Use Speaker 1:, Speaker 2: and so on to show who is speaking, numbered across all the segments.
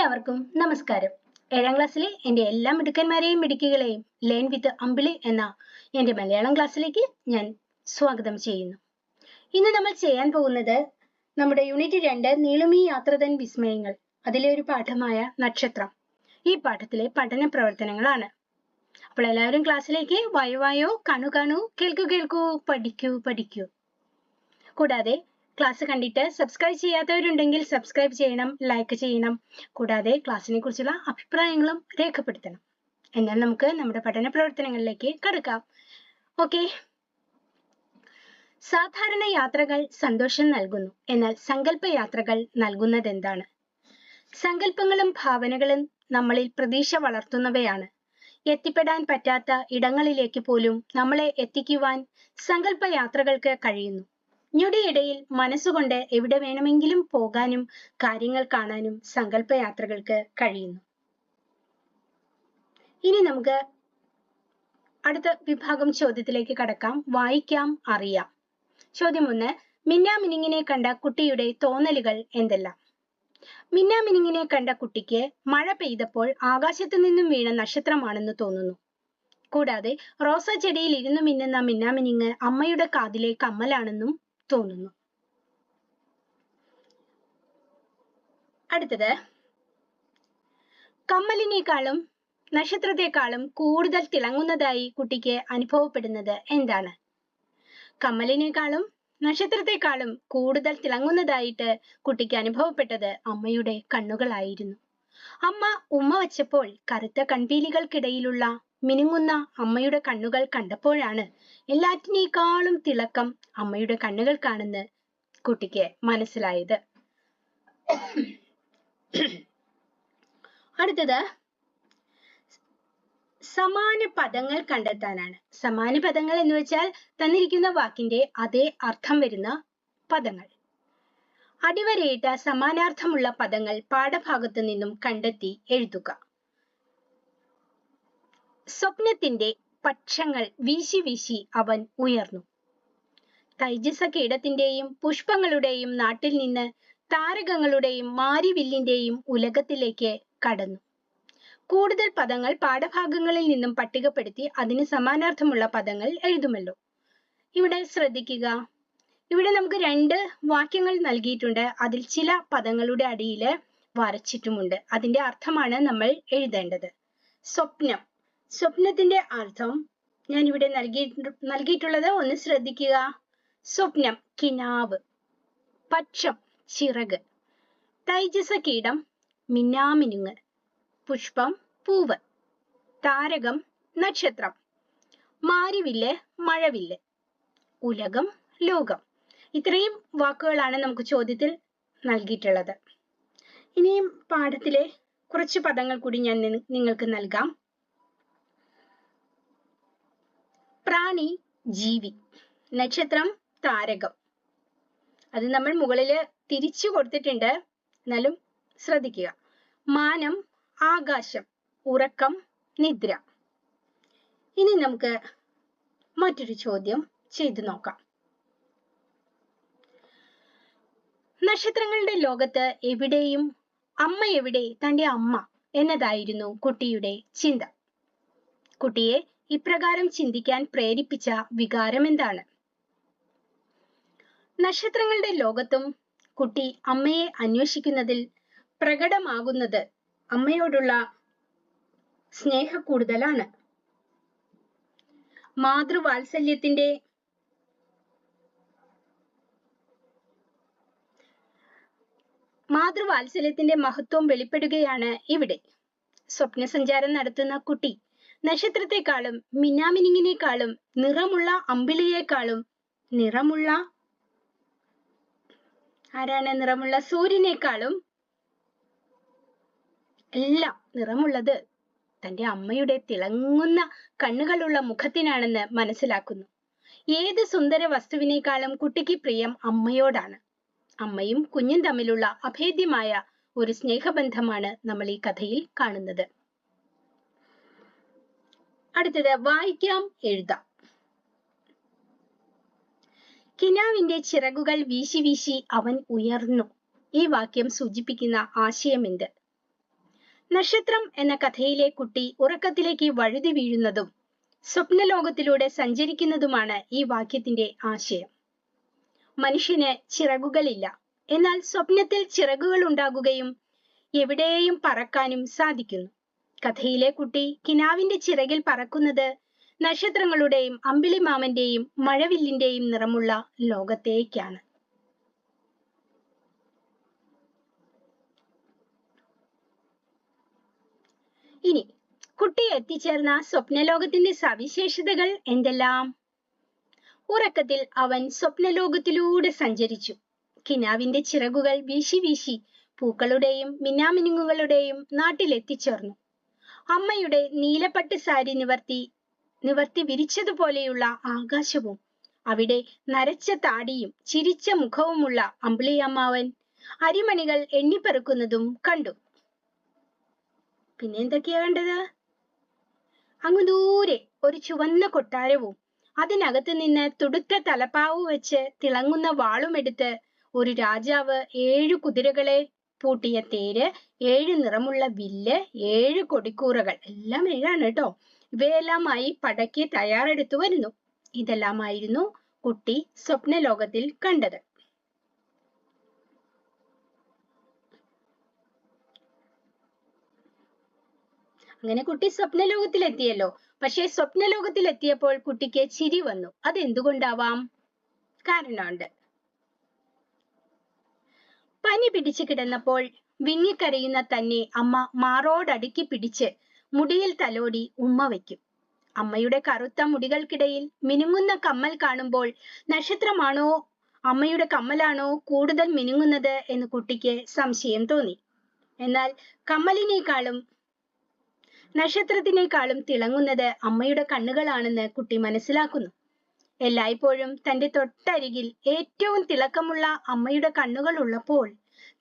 Speaker 1: എല്ലാവർക്കും നമസ്കാരം. ഏഴാം ക്ലാസ്സിലെ എന്റെ എല്ലാ മിടുക്കന്മാരെയും മിടുക്കികളെയും ലേൺ വിത്ത് അമ്പിളി എന്ന എന്റെ മലയാളം ക്ലാസ്സിലേക്ക് ഞാൻ സ്വാഗതം ചെയ്യുന്നു. ഇന്ന് നമ്മൾ ചെയ്യാൻ പോകുന്നത് നമ്മുടെ യൂണിറ്റ് രണ്ട് നീളുമീ യാത്രതൻ വിസ്മയങ്ങൾ അതിലെ ഒരു പാഠമായ നക്ഷത്രം. ഈ പാഠത്തിലെ പഠന പ്രവർത്തനങ്ങളാണ്. അപ്പോൾ എല്ലാവരും ക്ലാസ്സിലേക്ക് വായോ വായോ കാണു കാണൂ കേൾക്കൂ കേൾക്കൂ പഠിക്കൂ പഠിക്കൂ. കൂടാതെ ക്ലാസ് കണ്ടിട്ട് സബ്സ്ക്രൈബ് ചെയ്യാത്തവരുണ്ടെങ്കിൽ സബ്സ്ക്രൈബ് ചെയ്യണം ലൈക്ക് ചെയ്യണം. കൂടാതെ ക്ലാസ്സിനെ കുറിച്ചുള്ള അഭിപ്രായങ്ങളും രേഖപ്പെടുത്തണം. എന്നാൽ നമുക്ക് നമ്മുടെ പഠന പ്രവർത്തനങ്ങളിലേക്ക് കടക്കാം. ഓക്കെ സാധാരണ യാത്രകൾ സന്തോഷം നൽകുന്നു. എന്നാൽ സങ്കല്പ യാത്രകൾ നൽകുന്നത് എന്താണ്? സങ്കല്പങ്ങളും ഭാവനകളും നമ്മളിൽ പ്രതീക്ഷ വളർത്തുന്നവയാണ്. എത്തിപ്പെടാൻ പറ്റാത്ത ഇടങ്ങളിലേക്ക് പോലും നമ്മളെ എത്തിക്കുവാൻ സങ്കല്പ യാത്രകൾക്ക് കഴിയുന്നു. ഞൊടിയിടയിൽ മനസ്സുകൊണ്ട് എവിടെ വേണമെങ്കിലും പോകാനും കാര്യങ്ങൾ കാണാനും സങ്കല്പയാത്രകൾക്ക് കഴിയുന്നു. ഇനി നമുക്ക് അടുത്ത വിഭാഗം ചോദ്യത്തിലേക്ക് കടക്കാം. വായിക്കാം അറിയാം. ചോദ്യം ഒന്ന് മിന്നാമിനിങ്ങിനെ കണ്ട കുട്ടിയുടെ തോന്നലുകൾ എന്തെല്ലാം? മിന്നാമിനിങ്ങിനെ കണ്ട കുട്ടിക്ക് മഴ പെയ്തപ്പോൾ ആകാശത്തു നിന്നും വീണ നക്ഷത്രമാണെന്ന് തോന്നുന്നു. കൂടാതെ റോസാ ചെടിയിൽ ഇരുന്നു മിന്നുന്ന മിന്നാമിനിങ് അമ്മയുടെ കാതിലെ കമ്മലാണെന്നും തോന്നുന്നു. അടുത്തത്. കമ്മലിനേക്കാളും നക്ഷത്രത്തെക്കാളും കൂടുതൽ തിളങ്ങുന്നതായി കുട്ടിക്ക് അനുഭവപ്പെടുന്നത് എന്താണ്? കമ്മലിനേക്കാളും നക്ഷത്രത്തെക്കാളും കൂടുതൽ തിളങ്ങുന്നതായിട്ട് കുട്ടിക്ക് അനുഭവപ്പെട്ടത് അമ്മയുടെ കണ്ണുകളായിരുന്നു. അമ്മ ഉമ്മ വച്ചപ്പോൾ കറുത്ത കൺപീലികൾക്കിടയിലുള്ള മിനുങ്ങുന്ന അമ്മയുടെ കണ്ണുകൾ കണ്ടപ്പോഴാണ് എല്ലാറ്റിനേക്കാളും തിളക്കം അമ്മയുടെ കണ്ണുകൾക്കാണെന്ന് കുട്ടിക്ക് മനസ്സിലായത്. അടുത്തത് സമാന പദങ്ങൾ കണ്ടെത്താനാണ്. സമാന പദങ്ങൾ എന്ന് വെച്ചാൽ തന്നിരിക്കുന്ന വാക്കിന്റെ അതേ അർത്ഥം വരുന്ന പദങ്ങൾ. അടിവരയിട്ട സമാനാർത്ഥമുള്ള പദങ്ങൾ പാഠഭാഗത്തു നിന്നും കണ്ടെത്തി എഴുതുക. സ്വപ്നത്തിന്റെ പക്ഷങ്ങൾ വീശി വീശി അവൻ ഉയർന്നു. തൈജസ കീടത്തിന്റെയും പുഷ്പങ്ങളുടെയും നാട്ടിൽ നിന്ന് താരകങ്ങളുടെയും മാരിവില്ലിന്റെയും ഉലകത്തിലേക്ക് കടന്നു. കൂടുതൽ പദങ്ങൾ പാഠഭാഗങ്ങളിൽ നിന്നും പട്ടികപ്പെടുത്തി അതിന് സമാനാർത്ഥമുള്ള പദങ്ങൾ എഴുതുമല്ലോ. ഇവിടെ ശ്രദ്ധിക്കുക. ഇവിടെ നമുക്ക് രണ്ട് വാക്യങ്ങൾ നൽകിയിട്ടുണ്ട്. അതിൽ ചില പദങ്ങളുടെ അടിയിൽ വരച്ചിട്ടുമുണ്ട്. അതിന്റെ അർത്ഥമാണ് നമ്മൾ എഴുതേണ്ടത്. സ്വപ്നം. സ്വപ്നത്തിന്റെ അർത്ഥം ഞാൻ ഇവിടെ നൽകി നൽകിയിട്ടുള്ളത് ഒന്ന് ശ്രദ്ധിക്കുക. സ്വപ്നം കിനാവ് പക്ഷം ചിറക് തൈജസ കീടം മിന്നാമിനുങ്ങ് പുഷ്പം പൂവ് താരകം നക്ഷത്രം മാരിവില്ല് മഴവില്ല് ഉലകം ലോകം. ഇത്രയും വാക്കുകളാണ് നമുക്ക് ചോദ്യത്തിൽ നൽകിയിട്ടുള്ളത്. ഇനിയും പാഠത്തിലെ കുറച്ച് പദങ്ങൾ കൂടി ഞാൻ നിങ്ങൾക്ക് നൽകാം. പ്രാണി ജീവി നക്ഷത്രം താരകം. അത് നമ്മൾ മുകളിൽ തിരിച്ചു കൊടുത്തിട്ടുണ്ട്. എന്നാലും ശ്രദ്ധിക്കുക. മാനം ആകാശം ഉറക്കം നിദ്ര. ഇനി നമുക്ക് മറ്റൊരു ചോദ്യം ചെയ്തു നോക്കാം. നക്ഷത്രങ്ങളുടെ ലോകത്ത് എവിടെയും അമ്മ എവിടെ? തന്റെ അമ്മ എന്നതായിരുന്നു കുട്ടിയുടെ ചിന്ത. കുട്ടിയെ ഇപ്രകാരം ചിന്തിക്കാൻ പ്രേരിപ്പിച്ച വികാരം എന്താണ്? നക്ഷത്രങ്ങളുടെ ലോകത്തും കുട്ടി അമ്മയെ അന്വേഷിക്കുന്നതിൽ പ്രകടമാകുന്നത് അമ്മയോടുള്ള സ്നേഹക്കൂടുതലാണ്. മാതൃവാത്സല്യത്തിന്റെ മാതൃവാത്സല്യത്തിന്റെ മഹത്വം വെളിപ്പെടുകയാണ് ഇവിടെ. സ്വപ്നസഞ്ചാരം നടത്തുന്ന കുട്ടി നക്ഷത്രത്തെക്കാളും മിന്നാമിനിങ്ങിനേക്കാളും നിറമുള്ള അമ്പിളിയേക്കാളും നിറമുള്ള ആരാണ്? നിറമുള്ള സൂര്യനേക്കാളും എല്ലാം നിറമുള്ളത് തന്റെ അമ്മയുടെ തിളങ്ങുന്ന കണ്ണുകളുള്ള മുഖത്തിനാണെന്ന് മനസ്സിലാക്കുന്നു. ഏത് സുന്ദര വസ്തുവിനേക്കാളും കുട്ടിക്ക് പ്രിയം അമ്മയോടാണ്. അമ്മയും കുഞ്ഞും തമ്മിലുള്ള അഭേദ്യമായ ഒരു സ്നേഹബന്ധമാണ് നമ്മൾ ഈ കഥയിൽ കാണുന്നത്. അടുത്തത് വായിക്കാം എഴുതാം. കിനാവിന്റെ ചിറകുകൾ വീശി വീശി അവൻ ഉയർന്നു. ഈ വാക്യം സൂചിപ്പിക്കുന്ന ആശയം എന്ത് നക്ഷത്രം എന്ന കഥയിലെ കുട്ടി ഉറക്കത്തിലേക്ക് വഴുതി വീഴുന്നതും സ്വപ്നലോകത്തിലൂടെ സഞ്ചരിക്കുന്നതുമാണ് ഈ വാക്യത്തിന്റെ ആശയം. മനുഷ്യന് ചിറകുകളില്ല. എന്നാൽ സ്വപ്നത്തിൽ ചിറകുകൾ ഉണ്ടാകുകയും എവിടെയും പറക്കാനും സാധിക്കുന്നു. കഥയിലെ കുട്ടി കിനാവിന്റെ ചിറകിൽ പറക്കുന്നത് നക്ഷത്രങ്ങളുടെയും അമ്പിളിമാമന്റെയും മഴവില്ലിന്റെയും നിറമുള്ള ലോകത്തേക്കാണ്. ഇനി കുട്ടി എത്തിച്ചേർന്ന സ്വപ്നലോകത്തിന്റെ സവിശേഷതകൾ എന്തെല്ലാം? ഉറക്കത്തിൽ അവൻ സ്വപ്നലോകത്തിലൂടെ സഞ്ചരിച്ചു. കിനാവിന്റെ ചിറകുകൾ വീശി വീശി പൂക്കളുടെയും മിന്നാമിനുങ്ങുകളുടെയും നാട്ടിൽ എത്തിച്ചേർന്നു അമ്മയുടെ നീലപ്പട്ട് സാരി നിവർത്തി നിവർത്തി വിരിച്ചതുപോലെയുള്ള ആകാശവും അവിടെ നരച്ച താടിയും ചിരിച്ച മുഖവുമുള്ള അമ്പിളിയമ്മാവൻ അരിമണികൾ എണ്ണിപ്പെറുക്കുന്നതും കണ്ടു. പിന്നെ എന്തൊക്കെയാ കണ്ടത്? അങ്ങു ദൂരെ ഒരു ചുവന്ന കൊട്ടാരവും അതിനകത്ത് നിന്ന് തുടുത്ത തലപ്പാവ് വെച്ച് തിളങ്ങുന്ന വാളുമെടുത്ത് ഒരു രാജാവ് ഏഴു കുതിരകളെ പൂട്ടിയ തേര് ഏഴ് നിറമുള്ള വില്ല് ഏഴ് കൊടിക്കൂറകൾ. എല്ലാം ഏഴാണ് കേട്ടോ. ഇവയെല്ലാമായി പടയ്ക്ക് തയ്യാറെടുത്തു വരുന്നു. ഇതെല്ലാമായിരുന്നു കുട്ടി സ്വപ്നലോകത്തിൽ കണ്ടത്. അങ്ങനെ കുട്ടി സ്വപ്നലോകത്തിൽ എത്തിയല്ലോ പക്ഷേ സ്വപ്നലോകത്തിൽ എത്തിയപ്പോൾ കുട്ടിക്ക് ചിരി വന്നു. അതെന്തുകൊണ്ടാവാം? കാരണമുണ്ട്. പനി പിടിച്ചു കിടന്നപ്പോൾ വിങ്ങിക്കരയുന്ന തന്നെ അമ്മ മാറോടടുക്കി പിടിച്ച് മുടിയിൽ തലോടി ഉമ്മ വയ്ക്കും. അമ്മയുടെ കറുത്ത മുടികൾക്കിടയിൽ മിനുങ്ങുന്ന കമ്മൽ കാണുമ്പോൾ നക്ഷത്രമാണോ അമ്മയുടെ കമ്മലാണോ കൂടുതൽ മിനുങ്ങുന്നത് എന്ന് കുട്ടിക്ക് സംശയം തോന്നി. എന്നാൽ കമ്മലിനേക്കാളും നക്ഷത്രത്തിനേക്കാളും തിളങ്ങുന്നത് അമ്മയുടെ കണ്ണുകളാണെന്ന് കുട്ടി മനസ്സിലാക്കുന്നു. എല്ലായ്പ്പോഴും തന്റെ തൊട്ടരികിൽ ഏറ്റവും തിളക്കമുള്ള അമ്മയുടെ കണ്ണുകൾ ഉള്ളപ്പോൾ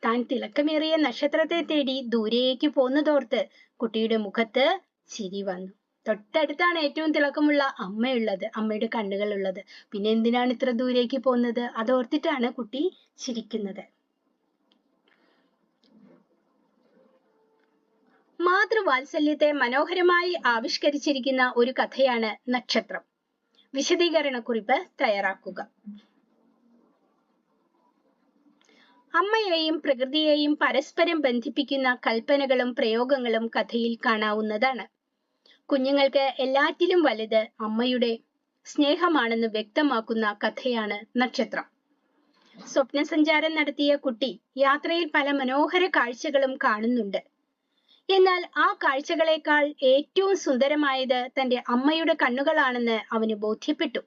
Speaker 1: താൻ തിളക്കമേറിയ നക്ഷത്രത്തെ തേടി ദൂരേക്ക് പോന്നതോർത്ത് കുട്ടിയുടെ മുഖത്ത് ചിരി വന്നു. തൊട്ടടുത്താണ് ഏറ്റവും തിളക്കമുള്ള അമ്മയുള്ളത് അമ്മയുടെ കണ്ണുകൾ ഉള്ളത്. പിന്നെ എന്തിനാണ് ഇത്ര ദൂരേക്ക് പോകുന്നത് അതോർത്തിട്ടാണ് കുട്ടി ചിരിക്കുന്നത്. മാതൃവാത്സല്യത്തെ മനോഹരമായി ആവിഷ്കരിച്ചിരിക്കുന്ന ഒരു കഥയാണ് നക്ഷത്രം. വിശദീകരണക്കുറിപ്പ് തയ്യാറാക്കുക. അമ്മയെയും പ്രകൃതിയെയും പരസ്പരം ബന്ധിപ്പിക്കുന്ന കൽപ്പനകളും പ്രയോഗങ്ങളും കഥയിൽ കാണാവുന്നതാണ്. കുഞ്ഞുങ്ങൾക്ക് എല്ലാറ്റിലും വലുത് അമ്മയുടെ സ്നേഹമാണെന്ന് വ്യക്തമാക്കുന്ന കഥയാണ് നക്ഷത്രം. സ്വപ്നസഞ്ചാരം നടത്തിയ കുട്ടി യാത്രയിൽ പല മനോഹര കാഴ്ചകളും കാണുന്നുണ്ട്. എന്നാൽ ആ കാഴ്ചകളേക്കാൾ ഏറ്റവും സുന്ദരമായത് തന്റെ അമ്മയുടെ കണ്ണുകളാണെന്ന് അവന് ബോധ്യപ്പെട്ടു.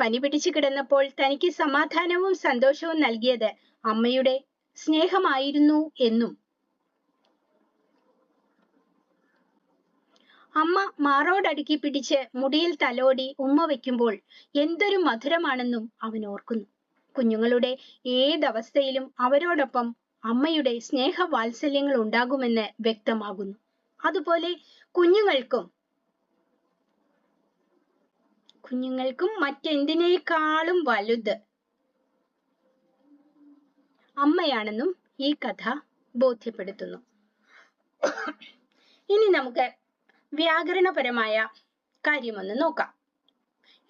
Speaker 1: പനി പിടിച്ചു കിടന്നപ്പോൾ തനിക്ക് സമാധാനവും സന്തോഷവും നൽകിയത് അമ്മയുടെ സ്നേഹമായിരുന്നു എന്നും. അമ്മ മാറോടടുക്കി പിടിച്ച് മുടിയിൽ തലോടി ഉമ്മ വയ്ക്കുമ്പോൾ എന്തൊരു മധുരമാണെന്നും അവൻ ഓർക്കുന്നു. കുഞ്ഞുങ്ങളുടെ ഏതവസ്ഥയിലും അവരോടൊപ്പം അമ്മയുടെ സ്നേഹ വാത്സല്യങ്ങൾ ഉണ്ടാകുമെന്ന് വ്യക്തമാകുന്നു. അതുപോലെ കുഞ്ഞുങ്ങൾക്കും കുഞ്ഞുങ്ങൾക്കും മറ്റെന്തിനേക്കാളും വലുത് അമ്മയാണെന്നും ഈ കഥ ബോധ്യപ്പെടുത്തുന്നു. ഇനി നമുക്ക് വ്യാകരണപരമായ കാര്യമൊന്ന് നോക്കാം.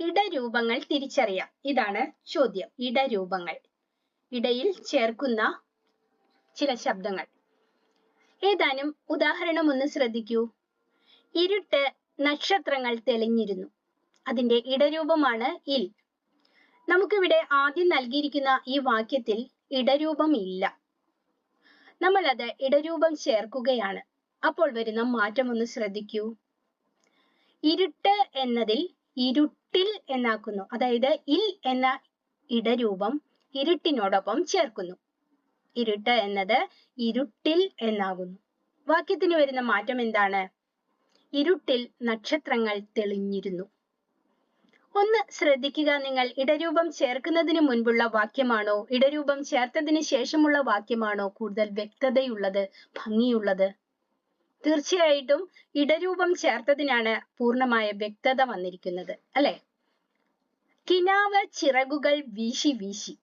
Speaker 1: ഇടരൂപങ്ങൾ തിരിച്ചറിയാം. ഇതാണ് ചോദ്യം. ഇടരൂപങ്ങൾ. ഇടയിൽ ചേർക്കുന്ന ചില ശബ്ദങ്ങൾ. ഏതാനും ഉദാഹരണം ഒന്ന് ശ്രദ്ധിക്കൂ. ഇരുട്ട് നക്ഷത്രങ്ങൾ തെളിഞ്ഞിരുന്നു. അതിന്റെ ഇടരൂപമാണ് ഇൽ. നമുക്കിവിടെ ആദ്യം നൽകിയിരിക്കുന്ന ഈ വാക്യത്തിൽ ഇടരൂപം ഇല്ല നമ്മൾ അത് ഇടരൂപം ചേർക്കുകയാണ്. അപ്പോൾ വരുന്ന മാറ്റം ഒന്ന് ശ്രദ്ധിക്കൂ. ഇരുട്ട് എന്നതിൽ ഇരുട്ടിൽ എന്നാക്കുന്നു. അതായത് ഇൽ എന്ന ഇടരൂപം ഇരുട്ടിനോടൊപ്പം ചേർക്കുന്നു. ഇരുട്ട് എന്നത് ഇരുട്ടിൽ എന്നാകുന്നു. വാക്യത്തിന് വരുന്ന മാറ്റം എന്താണ്? ഇരുട്ടിൽ നക്ഷത്രങ്ങൾ തെളിഞ്ഞിരുന്നു. ഒന്ന് ശ്രദ്ധിക്കുക. നിങ്ങൾ ഇടരൂപം ചേർക്കുന്നതിന് മുൻപുള്ള വാക്യമാണോ? ഇടരൂപം ചേർത്തതിന് ശേഷമുള്ള വാക്യമാണോ കൂടുതൽ വ്യക്തതയുള്ളത് ഭംഗിയുള്ളത്? തീർച്ചയായിട്ടും ഇടരൂപം ചേർത്തതിനാണ് പൂർണമായ വ്യക്തത വന്നിരിക്കുന്നത് അല്ലെ? കിനാവ് ചിറകുകൾ വീശി വീശി.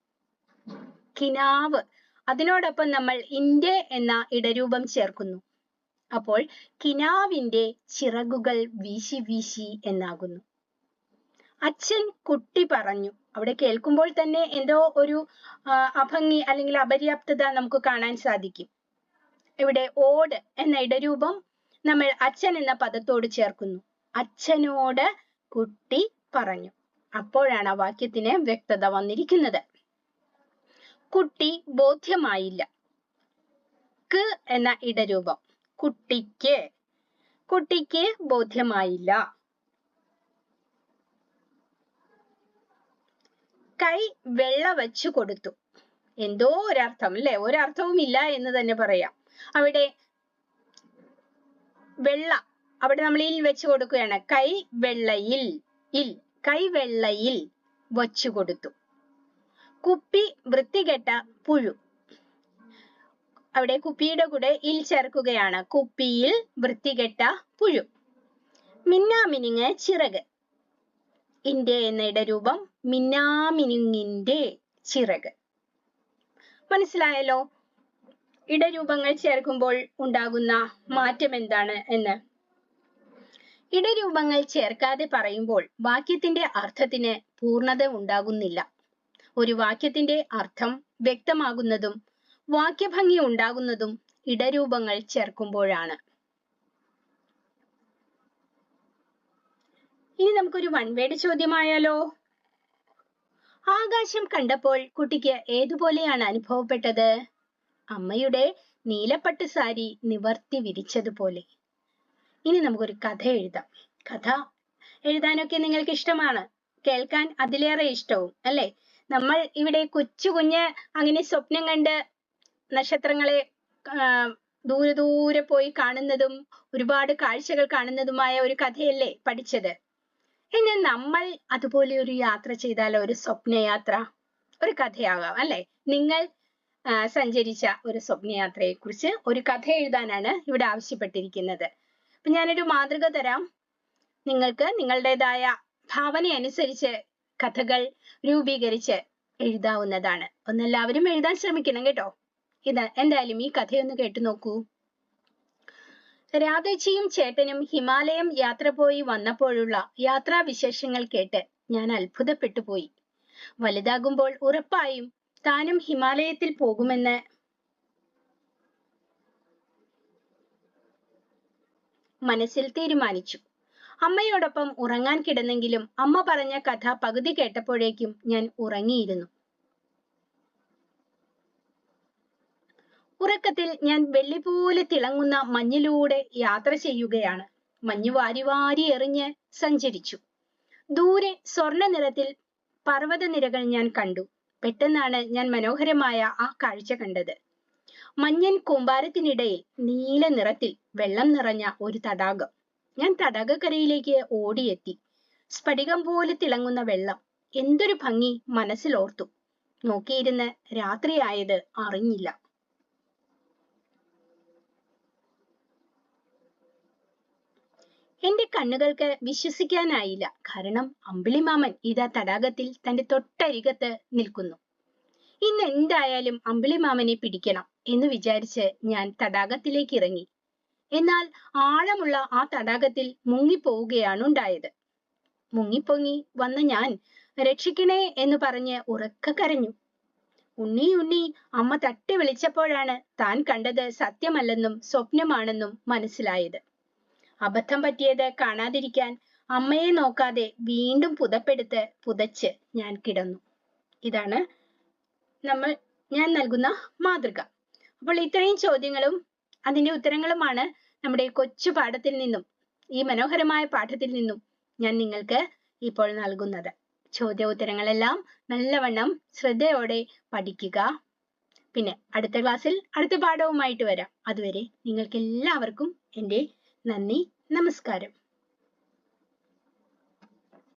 Speaker 1: കിനാവ് അതിനോടൊപ്പം നമ്മൾ ഇന്ത്യ എന്ന ഇടരൂപം ചേർക്കുന്നു. അപ്പോൾ കിനാവിന്റെ ചിറകുകൾ വീശി വീശി എന്നാകുന്നു. അച്ഛൻ കുട്ടി പറഞ്ഞു. അവിടെ കേൾക്കുമ്പോൾ തന്നെ എന്തോ ഒരു അഭംഗി അല്ലെങ്കിൽ അപര്യാപ്തത നമുക്ക് കാണാൻ സാധിക്കും. ഇവിടെ ഓട് എന്ന ഇടരൂപം നമ്മൾ അച്ഛൻ എന്ന പദത്തോട് ചേർക്കുന്നു. അച്ഛനോട് കുട്ടി പറഞ്ഞു. അപ്പോഴാണ് ആ വാക്യത്തിന് വ്യക്തത വന്നിരിക്കുന്നത്. കുട്ടി ബോധ്യമായില്ല. ക്ക് എന്ന ഇടരൂപം. കുട്ടിക്ക്. കുട്ടിക്ക് ബോധ്യമായില്ല. കൈ വെള്ള വച്ചു കൊടുത്തു. എന്തോ ഒരർത്ഥം അല്ലെ? ഒരർത്ഥവും ഇല്ല എന്ന് തന്നെ പറയാം. അവിടെ വെള്ള അവിടെ നമ്മൾ ഇൽ വെച്ച് കൊടുക്കുകയാണ്. കൈ വെള്ളയിൽ ഇൽ കൈ വെള്ളയിൽ വച്ചു കൊടുത്തു. കുപ്പി വൃത്തികെട്ട പുഴു. അവിടെ കുപ്പിയുടെ കൂടെ ഇൽ ചേർക്കുകയാണ്. കുപ്പിയിൽ വൃത്തികെട്ട പുഴു. മിന്നാമിനുങ്ങ് ചിറക്. ഇന്റെ എന്ന ഇടരൂപം മിന്നാമിനുങ്ങിന്റെ ചിറക്. മനസ്സിലായല്ലോ? ഇടരൂപങ്ങൾ ചേർക്കുമ്പോൾ ഉണ്ടാകുന്ന മാറ്റം എന്താണ് എന്ന്? ഇടരൂപങ്ങൾ ചേർക്കാതെ പറയുമ്പോൾ വാക്യത്തിന്റെ അർത്ഥത്തിന് പൂർണത ഉണ്ടാകുന്നില്ല. ഒരു വാക്യത്തിന്റെ അർത്ഥം വ്യക്തമാകുന്നതും വാക്യഭംഗി ഉണ്ടാകുന്നതും ഇടരൂപങ്ങൾ ചേർക്കുമ്പോഴാണ്. ഇനി നമുക്കൊരു വൺ വേഡ് ചോദ്യമായാലോ? ആകാശം കണ്ടപ്പോൾ കുട്ടിക്ക് ഏതുപോലെയാണ് അനുഭവപ്പെട്ടത്? അമ്മയുടെ നീലപ്പട്ട് സാരി നിവർത്തി വിരിച്ചതുപോലെ. ഇനി നമുക്കൊരു കഥ എഴുതാം. കഥ എഴുതാനൊക്കെ നിങ്ങൾക്ക് ഇഷ്ടമാണ് കേൾക്കാൻ അതിലേറെ ഇഷ്ടവും അല്ലെ? നമ്മൾ ഇവിടെ കൊച്ചു കുഞ്ഞ് അങ്ങനെ സ്വപ്നം കണ്ട് നക്ഷത്രങ്ങളെ ദൂരെ ദൂരെ പോയി കാണുന്നതും ഒരുപാട് കാഴ്ചകൾ കാണുന്നതുമായ ഒരു കഥയല്ലേ പഠിച്ചത്? ഇനി നമ്മൾ അതുപോലെ ഒരു യാത്ര ചെയ്താൽ ഒരു സ്വപ്നയാത്ര ഒരു കഥയാകാം അല്ലെ? നിങ്ങൾ സഞ്ചരിച്ച ഒരു സ്വപ്നയാത്രയെ കുറിച്ച് ഒരു കഥ എഴുതാനാണ് ഇവിടെ ആവശ്യപ്പെട്ടിരിക്കുന്നത്. അപ്പൊ ഞാനൊരു മാതൃക തരാം. നിങ്ങൾക്ക് നിങ്ങളുടേതായ ഭാവന അനുസരിച്ച് കഥകൾ രൂപീകരിച്ച് എഴുതാവുന്നതാണ്. ഒന്നെല്ലാവരും എഴുതാൻ ശ്രമിക്കണം കേട്ടോ. ഇത് എന്തായാലും ഈ കഥയൊന്ന് കേട്ടു നോക്കൂ. രാധേച്ചിയും ചേട്ടനും ഹിമാലയം യാത്ര പോയി വന്നപ്പോഴുള്ള യാത്രാ വിശേഷങ്ങൾ കേട്ട് ഞാൻ അത്ഭുതപ്പെട്ടു പോയി. വലുതാകുമ്പോൾ ഉറപ്പായും താനും ഹിമാലയത്തിൽ പോകുമെന്ന് മനസ്സിൽ തീരുമാനിച്ചു. അമ്മയോടൊപ്പം ഉറങ്ങാൻ കിടന്നെങ്കിലും അമ്മ പറഞ്ഞ കഥ പകുതി കേട്ടപ്പോഴേക്കും ഞാൻ ഉറങ്ങിയിരുന്നു. ഉറക്കത്തിൽ ഞാൻ വെള്ളി പോലെ തിളങ്ങുന്ന മഞ്ഞിലൂടെ യാത്ര ചെയ്യുകയാണ്. മഞ്ഞ് വാരി വാരി എറിഞ്ഞ് സഞ്ചരിച്ചു. ദൂരെ സ്വർണ നിറത്തിൽ പർവത നിരകൾ ഞാൻ കണ്ടു. പെട്ടെന്നാണ് ഞാൻ മനോഹരമായ ആ കാഴ്ച കണ്ടത്. മഞ്ഞൻ കൂമ്പാരത്തിനിടയിൽ നീല നിറത്തിൽ വെള്ളം നിറഞ്ഞ ഒരു തടാകം. ഞാൻ തടാകക്കരയിലേക്ക് ഓടിയെത്തി. സ്ഫടികം പോലെ തിളങ്ങുന്ന വെള്ളം എന്തൊരു ഭംഗി മനസ്സിൽ ഓർത്തു നോക്കിയിരുന്ന് രാത്രിയായത് അറിഞ്ഞില്ല. എന്റെ കണ്ണുകൾക്ക് വിശ്വസിക്കാനായില്ല. കാരണം അമ്പിളിമാമൻ ഇതാ തടാകത്തിൽ തന്റെ തൊട്ടരികത്ത് നിൽക്കുന്നു. ഇന്ന് എന്തായാലും അമ്പിളിമാമനെ പിടിക്കണം എന്ന് വിചാരിച്ച് ഞാൻ തടാകത്തിലേക്ക് ഇറങ്ങി. എന്നാൽ ആഴമുള്ള ആ തടാകത്തിൽ മുങ്ങിപ്പോവുകയാണ് ഉണ്ടായത്. മുങ്ങിപ്പൊങ്ങി വന്ന ഞാൻ രക്ഷിക്കണേ എന്ന് പറഞ്ഞ് ഉറക്ക കരഞ്ഞു. ഉണ്ണി ഉണ്ണി അമ്മ തട്ടി വിളിച്ചപ്പോഴാണ് താൻ കണ്ടത് സത്യമല്ലെന്നും സ്വപ്നമാണെന്നും മനസ്സിലായത്. അബദ്ധം പറ്റിയത് കാണാതിരിക്കാൻ അമ്മയെ നോക്കാതെ വീണ്ടും പുതപ്പെടുത്ത് പുതച്ച് ഞാൻ കിടന്നു. ഇതാണ് നമ്മൾ ഞാൻ നൽകുന്ന മാതൃക. അപ്പോൾ ഇത്രയും ചോദ്യങ്ങളും അതിന്റെ ഉത്തരങ്ങളുമാണ് നമ്മുടെ കൊച്ചു പാഠത്തിൽ നിന്നും ഈ മനോഹരമായ പാഠത്തിൽ നിന്നും ഞാൻ നിങ്ങൾക്ക് ഇപ്പോൾ നൽകുന്നത്. ചോദ്യ ഉത്തരങ്ങളെല്ലാം നല്ലവണ്ണം ശ്രദ്ധയോടെ പഠിക്കുക. പിന്നെ അടുത്ത ക്ലാസ്സിൽ അടുത്ത പാഠവുമായിട്ട് വരാം. അതുവരെ നിങ്ങൾക്ക് എല്ലാവർക്കും എന്റെ നന്ദി നമസ്കാരം.